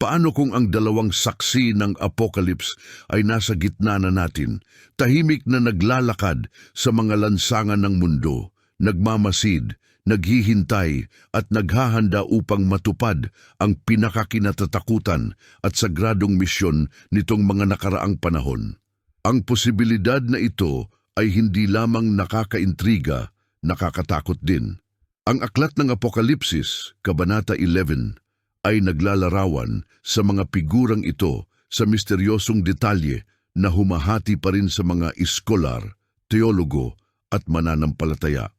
Paano kung ang dalawang saksi ng apocalypse ay nasa gitna na natin, tahimik na naglalakad sa mga lansangan ng mundo, nagmamasid, naghihintay at naghahanda upang matupad ang pinakakinatatakutan at sagradong misyon nitong mga nakaraang panahon. Ang posibilidad na ito ay hindi lamang nakakaintriga, nakakatakot din. Ang aklat ng Apokalipsis, Kabanata 11, ay naglalarawan sa mga figurang ito sa misteryosong detalye na humahati pa rin sa mga iskolar, teologo at mananampalataya.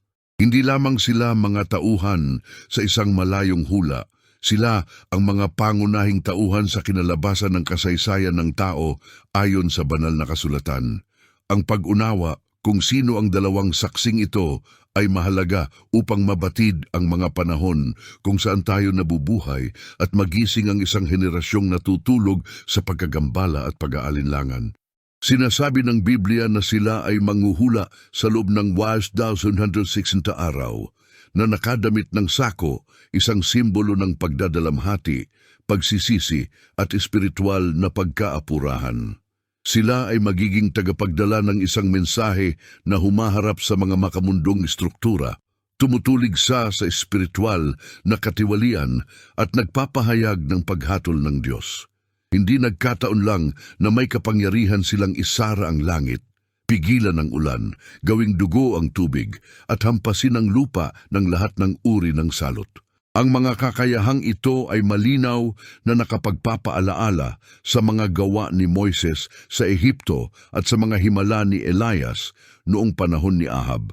Hindi lamang sila mga tauhan sa isang malayong hula, sila ang mga pangunahing tauhan sa kinalabasan ng kasaysayan ng tao ayon sa banal na kasulatan. Ang pag-unawa kung sino ang dalawang saksing ito ay mahalaga upang mabatid ang mga panahon kung saan tayo nabubuhay at magising ang isang henerasyong natutulog sa pagkagambala at pag-aalinlangan. Sinasabi ng Biblia na sila ay manguhula sa loob ng 1,160 araw na nakadamit ng sako, isang simbolo ng pagdadalamhati, pagsisisi at espiritual na pagkaapurahan. Sila ay magiging tagapagdala ng isang mensahe na humaharap sa mga makamundong struktura, tumutulig sa sa espiritual na katiwalian at nagpapahayag ng paghatol ng Diyos. Hindi nagkataon lang na may kapangyarihan silang isara ang langit, pigilan ang ulan, gawing dugo ang tubig, at hampasin ang lupa ng lahat ng uri ng salot. Ang mga kakayahang ito ay malinaw na nakapagpapaalaala sa mga gawa ni Moises sa Ehipto at sa mga himala ni Elias noong panahon ni Ahab.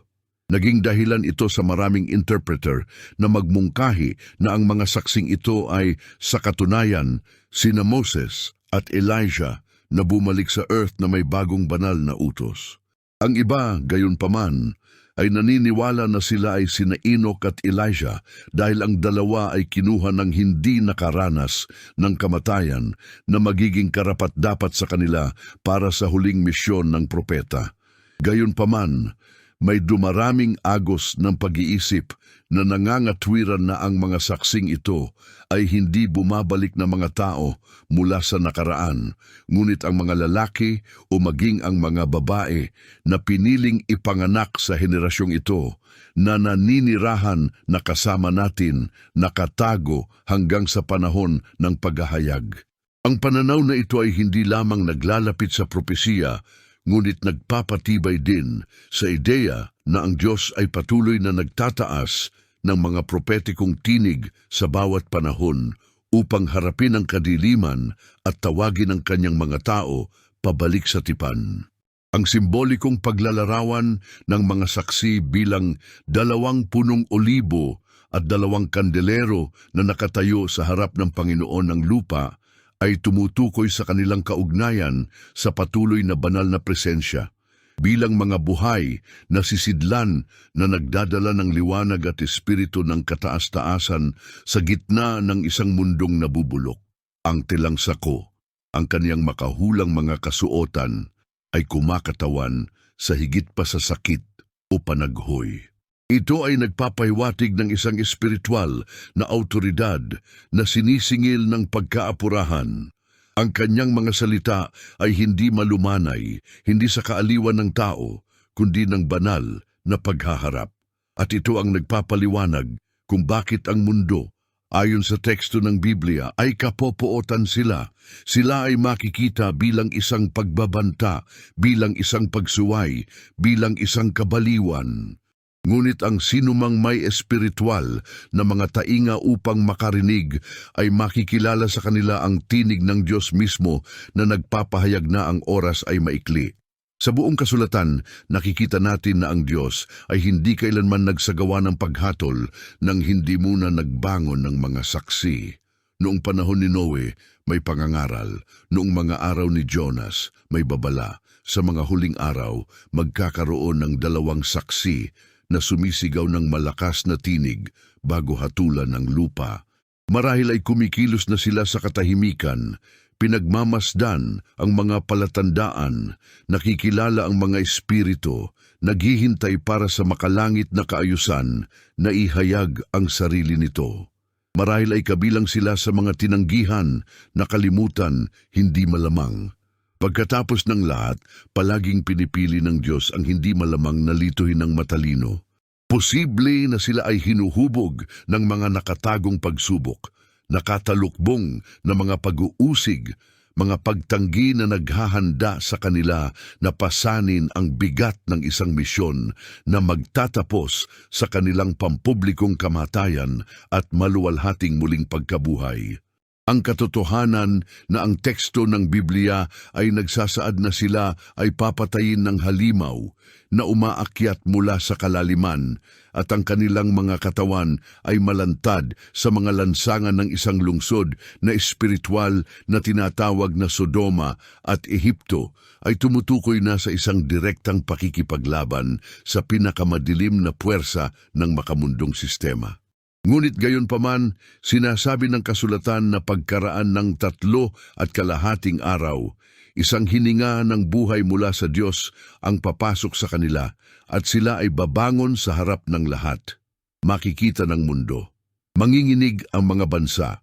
Naging dahilan ito sa maraming interpreter na magmungkahi na ang mga saksing ito ay sa katunayan sina Moses at Elijah na bumalik sa earth na may bagong banal na utos. Ang iba, gayon paman, ay naniniwala na sila ay sina Enoch at Elijah dahil ang dalawa ay kinuha ng hindi nakaranas ng kamatayan na magiging karapat-dapat sa kanila para sa huling misyon ng propeta. Gayunpaman, may dumaraming agos ng pag-iisip na nangangatwiran na ang mga saksing ito ay hindi bumabalik na mga tao mula sa nakaraan, ngunit ang mga lalaki o maging ang mga babae na piniling ipanganak sa henerasyong ito na naninirahan na kasama natin, nakatago hanggang sa panahon ng paghahayag. Ang pananaw na ito ay hindi lamang naglalapit sa propesiya, ngunit nagpapatibay din sa ideya na ang Diyos ay patuloy na nagtataas ng mga propetikong tinig sa bawat panahon upang harapin ang kadiliman at tawagin ang kanyang mga tao pabalik sa tipan. Ang simbolikong paglalarawan ng mga saksi bilang dalawang punong olibo at dalawang kandelero na nakatayo sa harap ng Panginoon ng lupa ay tumutukoy sa kanilang kaugnayan sa patuloy na banal na presensya. Bilang mga buhay na sisidlan na nagdadala ng liwanag at espiritu ng kataas-taasan sa gitna ng isang mundong nabubulok. Ang tilang sako, ang kaniyang makahulang mga kasuotan, ay kumakatawan sa higit pa sa sakit o panaghoy. Ito ay nagpapahiwatig ng isang espiritual na autoridad na sinisingil ng pagkaapurahan. Ang kanyang mga salita ay hindi malumanay, hindi sa kaaliwan ng tao, kundi ng banal na paghaharap. At ito ang nagpapaliwanag kung bakit ang mundo, ayon sa teksto ng Biblia, ay kapopootan sila. Sila ay makikita bilang isang pagbabanta, bilang isang pagsuway, bilang isang kabaliwan. Ngunit ang sinumang may espiritual na mga tainga upang makarinig ay makikilala sa kanila ang tinig ng Diyos mismo na nagpapahayag na ang oras ay maikli. Sa buong kasulatan, nakikita natin na ang Diyos ay hindi kailanman nagsagawa ng paghatol nang hindi muna nagbangon ng mga saksi. Noong panahon ni Noe, may pangangaral. Noong mga araw ni Jonas, may babala. Sa mga huling araw, magkakaroon ng dalawang saksi na sumisigaw ng malakas na tinig bago hatulan ng lupa. Marahil ay kumikilos na sila sa katahimikan, pinagmamasdan ang mga palatandaan, nakikilala ang mga espiritu, naghihintay para sa makalangit na kaayusan na ihayag ang sarili nito. Marahil ay kabilang sila sa mga tinanggihan, nakalimutan, hindi malamang. Pagkatapos ng lahat, palaging pinipili ng Diyos ang hindi malamang na lituhin ng matalino. Posible na sila ay hinuhubog ng mga nakatagong pagsubok, nakatalukbong na mga pag-uusig, mga pagtanggi na naghahanda sa kanila na pasanin ang bigat ng isang misyon na magtatapos sa kanilang pampublikong kamatayan at maluwalhating muling pagkabuhay. Ang katotohanan na ang teksto ng Biblia ay nagsasaad na sila ay papatayin ng halimaw na umaakyat mula sa kalaliman at ang kanilang mga katawan ay malantad sa mga lansangan ng isang lungsod na espiritual na tinatawag na Sodoma at Ehipto ay tumutukoy na sa isang direktang pakikipaglaban sa pinakamadilim na puwersa ng makamundong sistema. Ngunit gayon paman, sinasabi ng kasulatan na pagkaraan ng tatlo at kalahating araw, isang hininga ng buhay mula sa Diyos ang papasok sa kanila at sila ay babangon sa harap ng lahat. Makikita ng mundo. Manginginig ang mga bansa.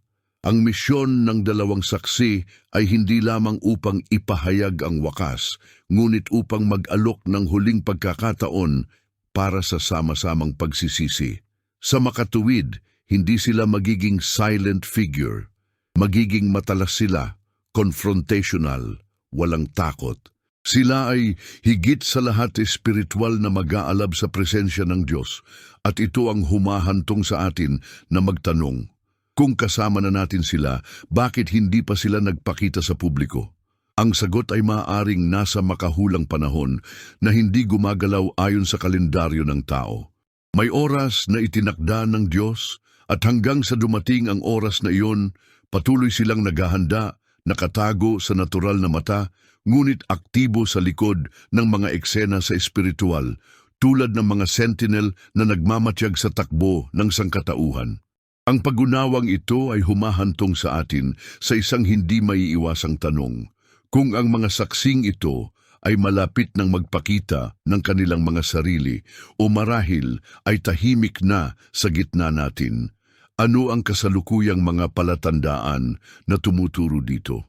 Ang misyon ng dalawang saksi ay hindi lamang upang ipahayag ang wakas, ngunit upang mag-alok ng huling pagkakataon para sa sama-samang pagsisisi. Sa makatuwid, hindi sila magiging silent figure. Magiging matalas sila, confrontational, walang takot. Sila ay higit sa lahat espiritual na mag-aalab sa presensya ng Diyos at ito ang humahantong sa atin na magtanong, kung kasama na natin sila, bakit hindi pa sila nagpakita sa publiko? Ang sagot ay maaaring nasa makahulang panahon na hindi gumagalaw ayon sa kalendaryo ng tao. May oras na itinakda ng Diyos at hanggang sa dumating ang oras na iyon, patuloy silang naghahanda, nakatago sa natural na mata, ngunit aktibo sa likod ng mga eksena sa espiritual, tulad ng mga sentinel na nagmamatyag sa takbo ng sangkatauhan. Ang pagunawang ito ay humahantong sa atin sa isang hindi maiiwasang tanong. Kung ang mga saksing ito ay malapit ng magpakita ng kanilang mga sarili o marahil ay tahimik na sa gitna natin. Ano ang kasalukuyang mga palatandaan na tumuturo dito?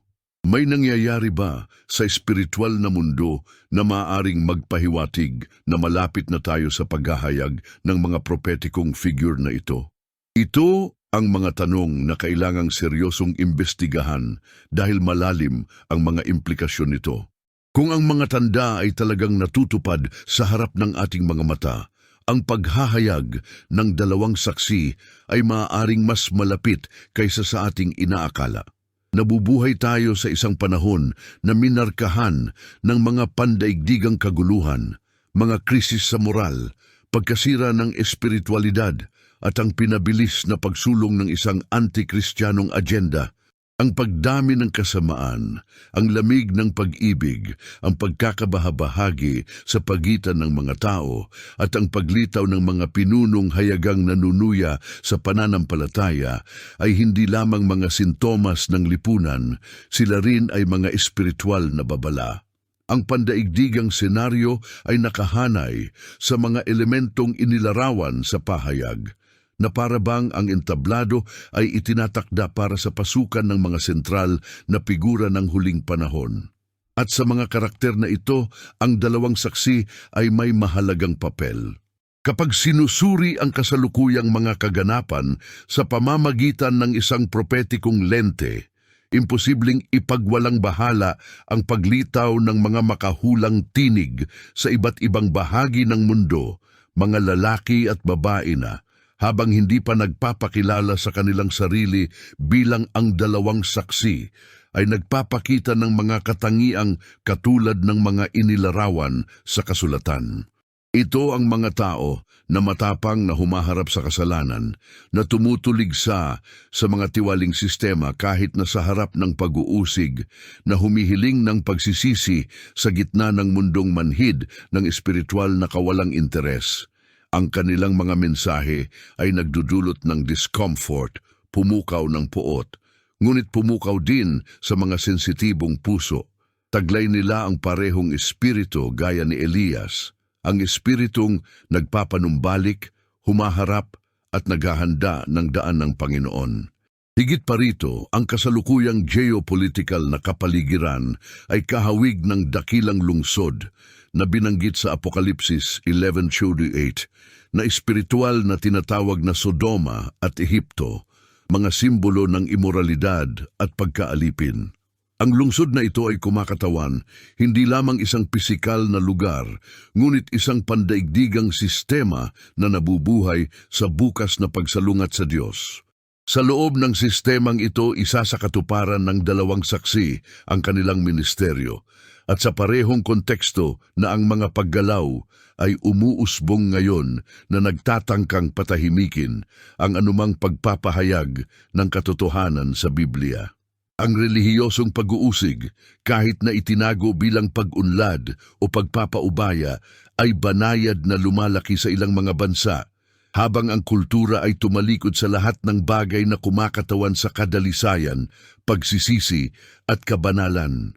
May nangyayari ba sa espiritual na mundo na maaring magpahiwatig na malapit na tayo sa paghahayag ng mga propetikong figure na ito? Ito ang mga tanong na kailangang seryosong imbestigahan dahil malalim ang mga implikasyon nito. Kung ang mga tanda ay talagang natutupad sa harap ng ating mga mata, ang paghahayag ng dalawang saksi ay maaaring mas malapit kaysa sa ating inaakala. Nabubuhay tayo sa isang panahon na minarkahan ng mga pandaigdigang kaguluhan, mga krisis sa moral, pagkasira ng espiritualidad at ang pinabilis na pagsulong ng isang anti-kristyanong agenda ang pagdami ng kasamaan, ang lamig ng pag-ibig, ang pagkakabahabahagi sa pagitan ng mga tao, at ang paglitaw ng mga pinunong hayagang nanunuya sa pananampalataya ay hindi lamang mga sintomas ng lipunan, sila rin ay mga espiritual na babala. Ang pandaigdigang senaryo ay nakahanay sa mga elementong inilarawan sa pahayag na para bang ang entablado ay itinatakda para sa pasukan ng mga sentral na figura ng huling panahon. At sa mga karakter na ito, ang dalawang saksi ay may mahalagang papel. Kapag sinusuri ang kasalukuyang mga kaganapan sa pamamagitan ng isang propetikong lente, imposibleng ipagwalang bahala ang paglitaw ng mga makahulang tinig sa iba't ibang bahagi ng mundo, mga lalaki at babae na, habang hindi pa nagpapakilala sa kanilang sarili bilang ang dalawang saksi, ay nagpapakita ng mga katangiang katulad ng mga inilarawan sa kasulatan. Ito ang mga tao na matapang na humaharap sa kasalanan, na tumutulig sa sa mga tiwaling sistema kahit na sa harap ng pag-uusig, na humihiling ng pagsisisi sa gitna ng mundong manhid ng espiritual na kawalang interes. Ang kanilang mga mensahe ay nagdudulot ng discomfort, pumukaw ng puot, ngunit pumukaw din sa mga sensitibong puso. Taglay nila ang parehong espiritu gaya ni Elias, ang espiritong nagpapanumbalik, humaharap at naghahanda ng daan ng Panginoon. Higit pa rito, ang kasalukuyang geopolitical na kapaligiran ay kahawig ng dakilang lungsod na binanggit sa Apokalipsis 11.28 na espiritual na tinatawag na Sodoma at Ehipto, mga simbolo ng imoralidad at pagkaalipin. Ang lungsod na ito ay kumakatawan, hindi lamang isang pisikal na lugar, ngunit isang pandaigdigang sistema na nabubuhay sa bukas na pagsalungat sa Diyos. Sa loob ng sistemang ito, isa sa katuparan ng dalawang saksi ang kanilang ministeryo at sa parehong konteksto na ang mga paggalaw ay umuusbong ngayon na nagtatangkang patahimikin ang anumang pagpapahayag ng katotohanan sa Biblia. Ang relihiyosong pag-uusig, kahit na itinago bilang pag-unlad o pagpapaubaya, ay banayad na lumalaki sa ilang mga bansa, habang ang kultura ay tumalikod sa lahat ng bagay na kumakatawan sa kadalisayan, pagsisisi at kabanalan.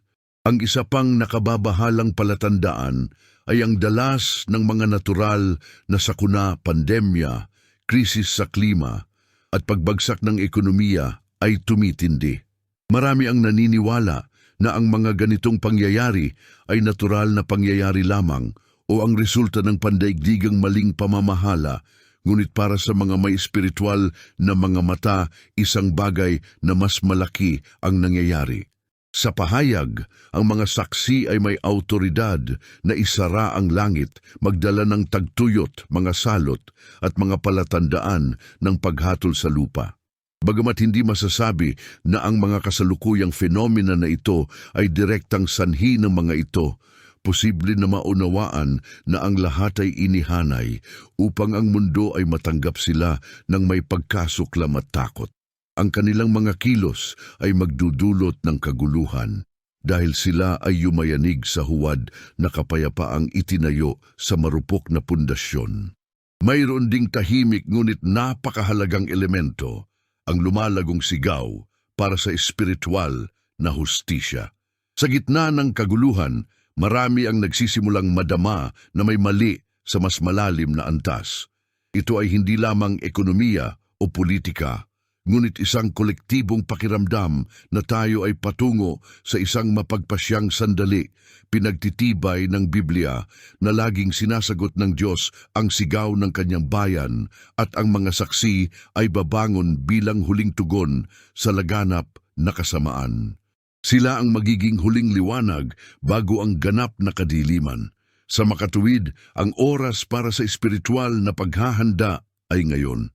Ang isa pang nakababahalang palatandaan ay ang dalas ng mga natural na sakuna, pandemya, krisis sa klima at pagbagsak ng ekonomiya ay tumitindi. Marami ang naniniwala na ang mga ganitong pangyayari ay natural na pangyayari lamang o ang resulta ng pandaigdigang maling pamamahala, ngunit para sa mga may espiritual na mga mata, isang bagay na mas malaki ang nangyayari. Sa pahayag, ang mga saksi ay may autoridad na isara ang langit, magdala ng tagtuyot, mga salot at mga palatandaan ng paghatol sa lupa. Bagamat hindi masasabi na ang mga kasalukuyang fenomena na ito ay direktang sanhi ng mga ito, posible na maunawaan na ang lahat ay inihanay upang ang mundo ay matanggap sila ng may pagkasuklam at takot. Ang kanilang mga kilos ay magdudulot ng kaguluhan dahil sila ay yumayanig sa huwad na kapayapaang itinayo sa marupok na pundasyon. Mayroon ding tahimik ngunit napakahalagang elemento, ang lumalagong sigaw para sa espiritual na hustisya. Sa gitna ng kaguluhan, marami ang nagsisimulang madama na may mali sa mas malalim na antas. Ito ay hindi lamang ekonomiya o politika, ngunit isang kolektibong pakiramdam na tayo ay patungo sa isang mapagpasyang sandali, pinagtitibay ng Biblia na laging sinasagot ng Diyos ang sigaw ng kanyang bayan at ang mga saksi ay babangon bilang huling tugon sa laganap na kasamaan. Sila ang magiging huling liwanag bago ang ganap na kadiliman. Sa makatuwid, ang oras para sa espiritual na paghahanda ay ngayon.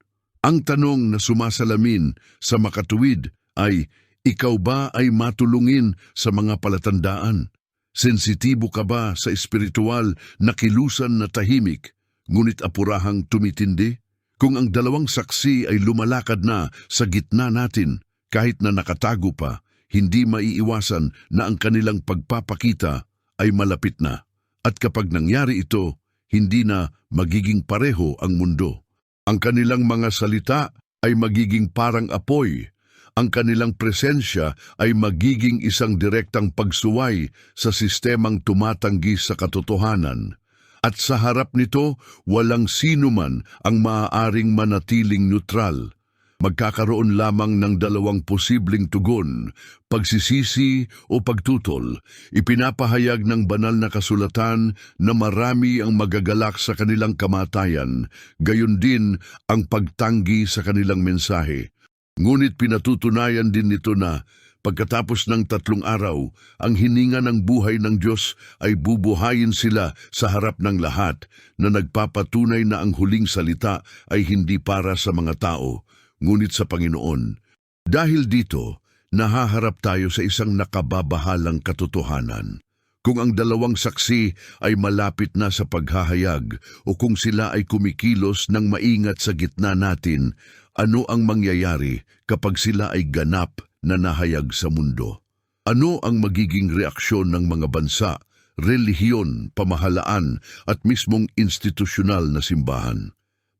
Ang tanong na sumasalamin sa makatuwid ay, ikaw ba ay matulungin sa mga palatandaan? Sensitibo ka ba sa espiritual na kilusan na tahimik, ngunit apurahang tumitindi? Kung ang dalawang saksi ay lumalakad na sa gitna natin, kahit na nakatago pa, hindi maiiwasan na ang kanilang pagpapakita ay malapit na. At kapag nangyari ito, hindi na magiging pareho ang mundo. Ang kanilang mga salita ay magiging parang apoy. Ang kanilang presensya ay magiging isang direktang pagsuway sa sistemang tumatanggi sa katotohanan. At sa harap nito, walang sino man ang maaaring manatiling neutral. Magkakaroon lamang ng dalawang posibleng tugon, pagsisisi o pagtutol. Ipinapahayag ng banal na kasulatan na marami ang magagalak sa kanilang kamatayan, gayon din ang pagtanggi sa kanilang mensahe. Ngunit pinatutunayan din nito na pagkatapos ng tatlong araw, ang hininga ng buhay ng Diyos ay bubuhayin sila sa harap ng lahat na nagpapatunay na ang huling salita ay hindi para sa mga tao, ngunit sa Panginoon. Dahil dito, nahaharap tayo sa isang nakababahalang katotohanan. Kung ang dalawang saksi ay malapit na sa paghahayag o kung sila ay kumikilos ng maingat sa gitna natin, ano ang mangyayari kapag sila ay ganap na nahayag sa mundo? Ano ang magiging reaksyon ng mga bansa, relihiyon, pamahalaan at mismong institusyonal na simbahan?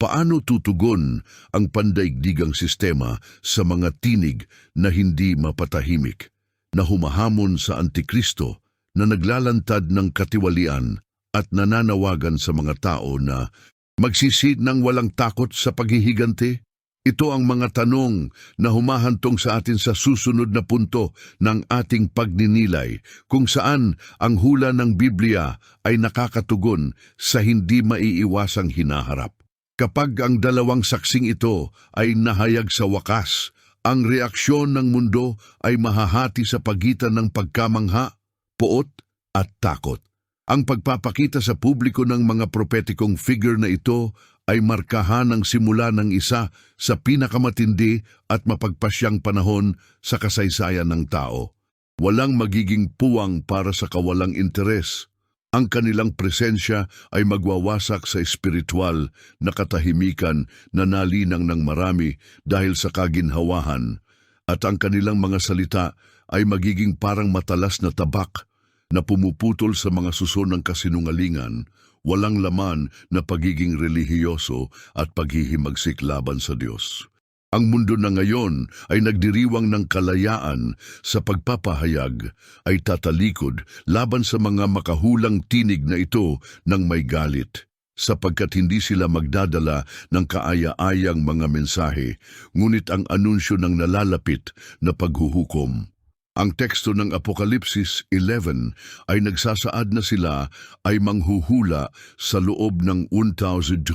Paano tutugon ang pandaigdigang sistema sa mga tinig na hindi mapatahimik, na humahamon sa Antikristo, na naglalantad ng katiwalian at nananawagan sa mga tao na Magsisid ng walang takot sa paghihiganti? Ito ang mga tanong na humahantong sa atin sa susunod na punto ng ating pagninilay kung saan ang hula ng Biblia ay nakakatugon sa hindi maiiwasang hinaharap. Kapag ang dalawang saksing ito ay nahayag sa wakas, ang reaksyon ng mundo ay mahahati sa pagitan ng pagkamangha, poot at takot. Ang pagpapakita sa publiko ng mga propetikong figure na ito ay markahan ng simula ng isa sa pinakamatindi at mapagpasyang panahon sa kasaysayan ng tao. Walang magiging puwang para sa kawalang interes. Ang kanilang presensya ay magwawasak sa espiritual na katahimikan na nalinang ng marami dahil sa kaginhawahan at ang kanilang mga salita ay magiging parang matalas na tabak na pumuputol sa mga suso ng kasinungalingan, walang laman na pagiging relihiyoso at paghihimagsik laban sa Diyos. Ang mundo na ngayon ay nagdiriwang ng kalayaan sa pagpapahayag ay tatalikod laban sa mga makahulang tinig na ito ng may galit sapagkat hindi sila magdadala ng kaaya-ayang mga mensahe, ngunit ang anunsyo ng nalalapit na paghuhukom. Ang teksto ng Apokalipsis 11 ay nagsasaad na sila ay manghuhula sa loob ng 1,260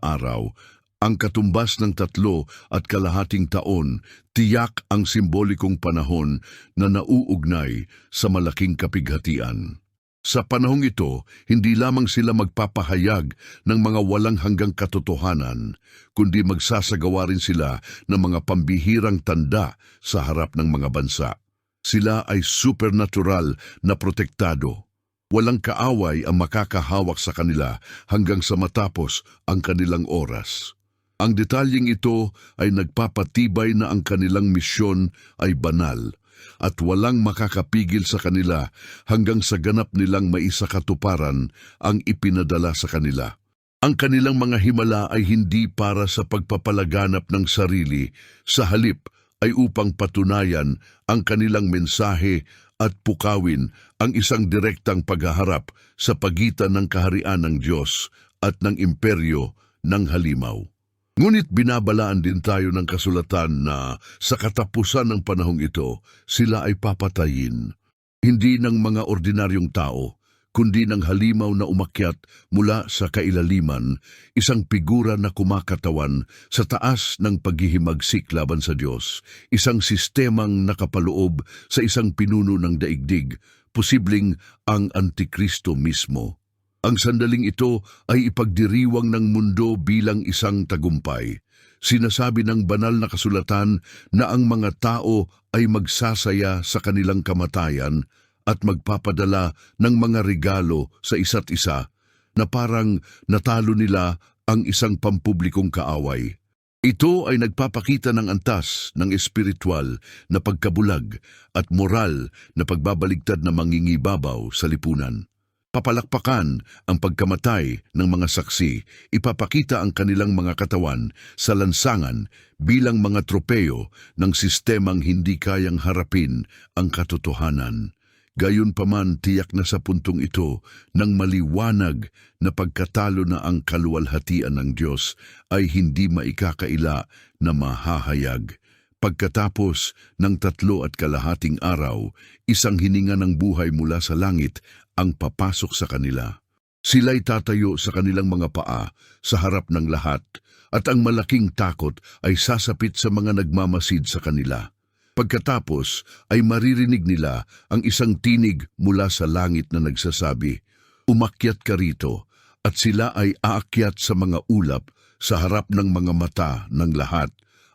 araw. Ang katumbas ng tatlo at kalahating taon, tiyak ang simbolikong panahon na nauugnay sa malaking kapighatian. Sa panahong ito, hindi lamang sila magpapahayag ng mga walang hanggang katotohanan, kundi magsasagawa rin sila ng mga pambihirang tanda sa harap ng mga bansa. Sila ay supernatural na protektado. Walang kaaway ang makakahawak sa kanila hanggang sa matapos ang kanilang oras. Ang detalyeng ito ay nagpapatibay na ang kanilang misyon ay banal at walang makakapigil sa kanila hanggang sa ganap nilang maisakatuparan ang ipinadala sa kanila. Ang kanilang mga himala ay hindi para sa pagpapalaganap ng sarili, sa halip ay upang patunayan ang kanilang mensahe at pukawin ang isang direktang paghaharap sa pagitan ng kaharian ng Diyos at ng imperyo ng halimaw. Ngunit binabalaan din tayo ng kasulatan na sa katapusan ng panahong ito, sila ay papatayin. Hindi ng mga ordinaryong tao, kundi ng halimaw na umakyat mula sa kailaliman, isang figura na kumakatawan sa taas ng paghihimagsik laban sa Diyos, isang sistemang nakapaloob sa isang pinuno ng daigdig, posibleng ang Antikristo mismo. Ang sandaling ito ay ipagdiriwang ng mundo bilang isang tagumpay. Sinasabi ng banal na kasulatan na ang mga tao ay magsasaya sa kanilang kamatayan at magpapadala ng mga regalo sa isa't isa na parang natalo nila ang isang pampublikong kaaway. Ito ay nagpapakita ng antas ng espiritual na pagkabulag at moral na pagbabaligtad na mangingibabaw sa lipunan. Papalakpakan ang pagkamatay ng mga saksi, ipapakita ang kanilang mga katawan sa lansangan bilang mga tropeyo ng sistemang hindi kayang harapin ang katotohanan. Gayunpaman tiyak na sa puntong ito ng maliwanag na pagkatalo na ang kaluwalhatian ng Diyos ay hindi maikakaila na mahahayag. Pagkatapos ng tatlo at kalahating araw, isang hininga ng buhay mula sa langit ang papasok sa kanila. Sila'y tatayo sa kanilang mga paa sa harap ng lahat at ang malaking takot ay sasapit sa mga nagmamasid sa kanila. Pagkatapos ay maririnig nila ang isang tinig mula sa langit na nagsasabi, Umakyat ka rito, at sila ay aakyat sa mga ulap sa harap ng mga mata ng lahat.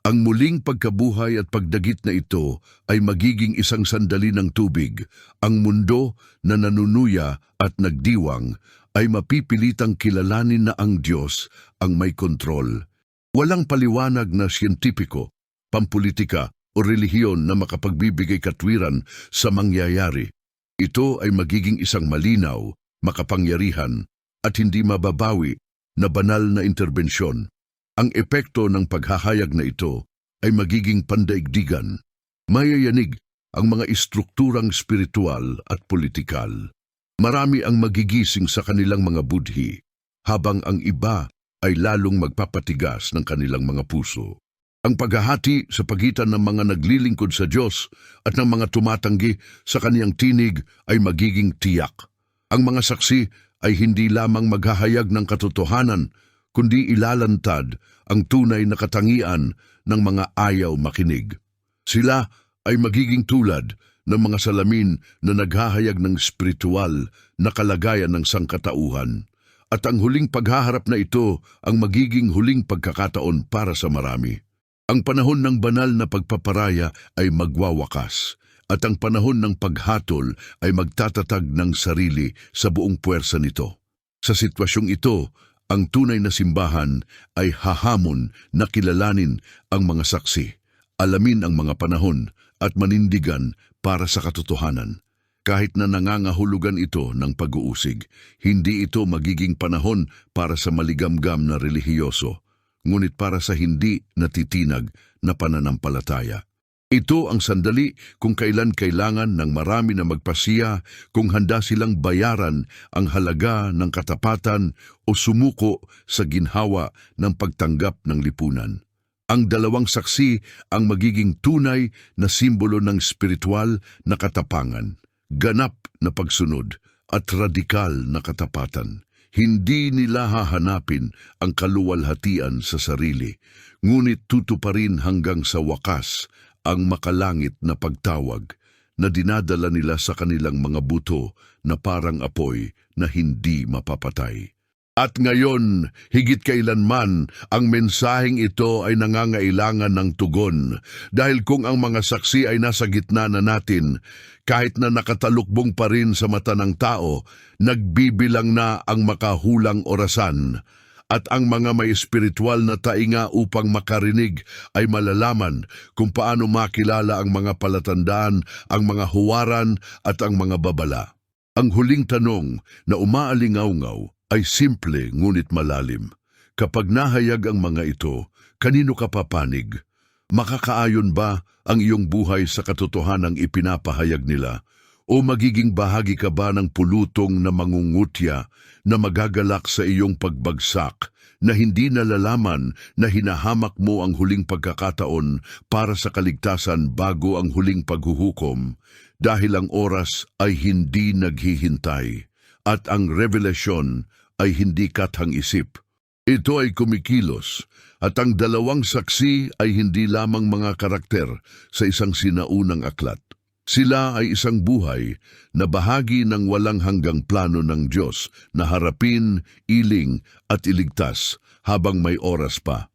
Ang muling pagkabuhay at pagdagit na ito ay magiging isang sandali ng tubig. Ang mundo na nanunuya at nagdiwang ay mapipilitang kilalanin na ang Diyos ang may kontrol. Walang paliwanag na siyentipiko, pampolitika o relihiyon na makapagbibigay katwiran sa mangyayari. Ito ay magiging isang malinaw, makapangyarihan at hindi mababawi na banal na interbensyon. Ang epekto ng paghahayag na ito ay magiging pandaigdigan. Mayayanig ang mga istrukturang spiritual at politikal. Marami ang magigising sa kanilang mga budhi. habang ang iba ay lalong magpapatigas ng kanilang mga puso. Ang paghahati sa pagitan ng mga naglilingkod sa Diyos at ng mga tumatanggi sa kaniyang tinig ay magiging tiyak. Ang mga saksi ay hindi lamang maghahayag ng katotohanan, kundi ilalantad ang tunay na katangian ng mga ayaw makinig. Sila ay magiging tulad ng mga salamin na naghahayag ng spiritual na kalagayan ng sangkatauhan. At ang huling paghaharap na ito ang magiging huling pagkakataon para sa marami. Ang panahon ng banal na pagpaparaya ay magwawakas at ang panahon ng paghatol ay magtatatag ng sarili sa buong puwersa nito. Sa sitwasyong ito, ang tunay na simbahan ay hahamon na kilalanin ang mga saksi, alamin ang mga panahon at manindigan para sa katotohanan. Kahit na nangangahulugan ito ng pag-uusig, hindi ito magiging panahon para sa maligamgam na relihiyoso, ngunit para sa hindi natitinag na pananampalataya. Ito ang sandali kung kailan kailangan ng marami na magpasiya kung handa silang bayaran ang halaga ng katapatan o sumuko sa ginhawa ng pagtanggap ng lipunan. Ang dalawang saksi ang magiging tunay na simbolo ng spiritual na katapangan, ganap na pagsunod at radikal na katapatan. Hindi nila hahanapin ang kaluwalhatian sa sarili, ngunit tutuparin hanggang sa wakas ang makalangit na pagtawag na dinadala nila sa kanilang mga buto na parang apoy na hindi mapapatay. At ngayon, higit kailanman, ang mensaheng ito ay nangangailangan ng tugon dahil kung ang mga saksi ay nasa gitna na natin, kahit na nakatalukbong pa rin sa mata ng tao, nagbibilang na ang makahulang orasan at ang mga may espiritual na tainga upang makarinig ay malalaman kung paano makilala ang mga palatandaan, ang mga huwaran at ang mga babala. Ang huling tanong na umaalingaw-ngaw ay simple ngunit malalim. Kapag nahayag ang mga ito, kanino ka papanig? Makakaayon ba ang iyong buhay sa katotohanang ipinapahayag nila? O magiging bahagi ka ba ng pulutong na mangungutya na magagalak sa iyong pagbagsak na hindi nalalaman na hinahamak mo ang huling pagkakataon para sa kaligtasan bago ang huling paghuhukom dahil ang oras ay hindi naghihintay at ang revelasyon ay hindi kathang isip. Ito ay kumikilos at ang dalawang saksi ay hindi lamang mga karakter sa isang sinaunang aklat. Sila ay isang buhay na bahagi ng walang hanggang plano ng Diyos na harapin, iling at iligtas habang may oras pa.